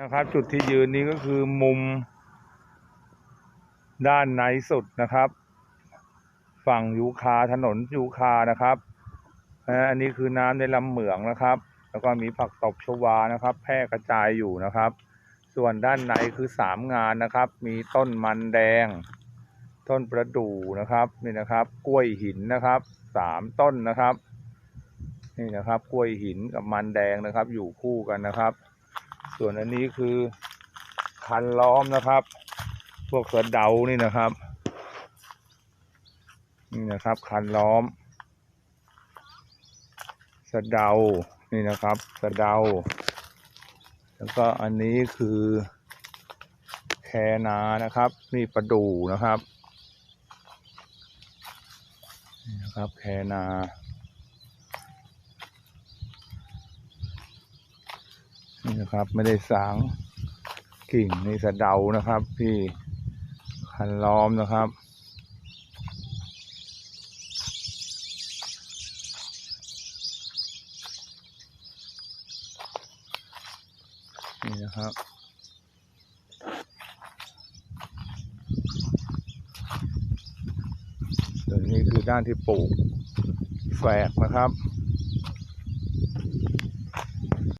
นะครับ จุดที่ยืนนี้ก็คือมุม ด้านในสุดนะครับ ฝั่งยูคาถนนยูคานะครับอันนี้คือน้ำในลำเหมืองนะครับ แล้วก็มีผักตบชวานะครับ แพร่กระจายอยู่นะครับ ส่วนด้านในคือสามงานนะครับ มีต้นมันแดง ต้นประดู่นะครับนี่นะครับ กล้วยหินนะครับสามต้นนะครับ นี่นะครับ กล้วยหินกับมันแดงนะครับ อยู่คู่กันนะครับ ส่วนอันนี้คือคันล้อมนะครับ พวกเสะเดานี่นะครับ นี่นะครับคันล้อมสะเดา นี่นะครับสะเดา แล้วก็อันนี้คือแคนานะครับ นี่ประดูนะครับ นี่นะครับแคนา นะครับ ไม่ได้สางกิ่งนี่สะเดานะครับ ที่คันล้อมนะครับนี่นะครับส่วนนี้คือด้านที่ปลูกแฝกนะครับ